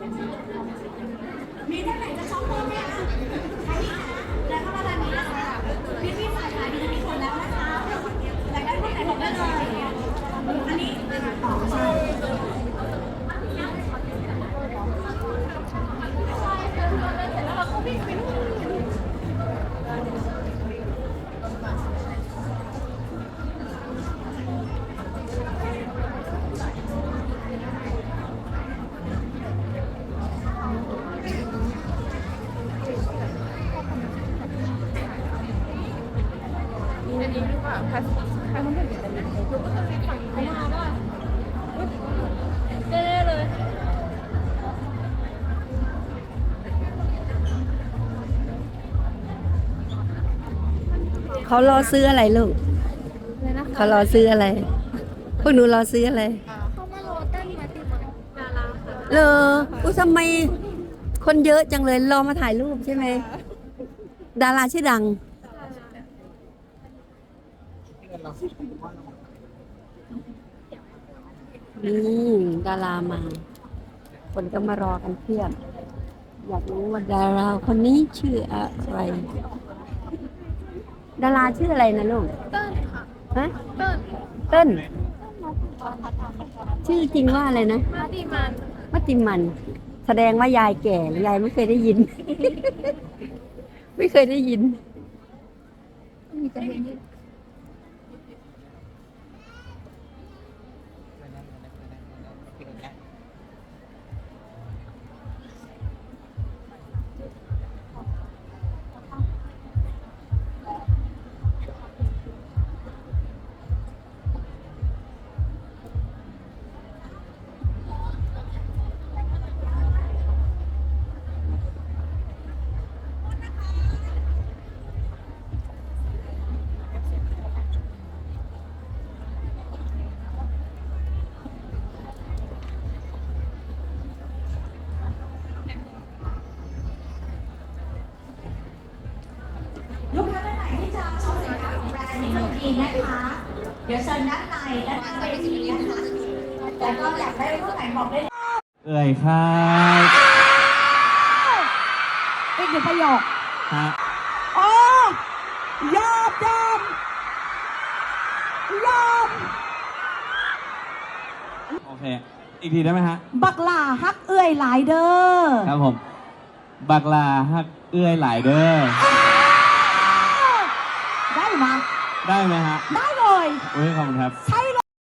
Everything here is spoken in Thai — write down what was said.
มีท่านไหนจะช็อปเพิ่มไหมอะ อันนี้ดีกว่าพลาสติกใครมันเป็นแบบนี้คือก็คือฝั่งนี้มาว่าเจ๊เลยเขารอซื้ออะไรลูกเลยนะคะเขารอซื้ออะไร พวกหนูรอซื้ออะไรเขามาโรต้นมาติมันดาราค่ะเลออุ้ยทำไมคนเยอะจังเลยรอมาถ่ายรูปใช่ไหม ดาราชื่อดัง นี่ดารามา คนก็มารอกันเพียบ อยากรู้ว่าดาราคนนี้ชื่ออะไร ดาราชื่ออะไรนะลูก เติ้ลค่ะฮะเติ้ลเต้นชื่อจริงว่าอะไรนะมาดีมันมัตติมัน แสดงว่ายายแก่ยายไม่เคยได้ยิน ไม่เคยได้ยินมีแต่เพลงนี้ ลูกค้าท่านไหนที่จะช็อปสินค้าของแบรนด์นี้มันดีนะคะ เดี๋ยวเชิญด้านในด้านหน้าเวทีนะคะแล้วก็อยากได้พวกไหนบอกได้เลยเอ่ยครับอีกหนึ่งประโยคฮะโอ้ยอมยอมยอมโอเค อีกทีได้ไหมฮะ บักหล่าฮักเอื่อยหลายเด้อ ครับผม บักลาฮักเอื้อยหลายเด้อ เลยอุ้ยขอบคุณครับ ใช่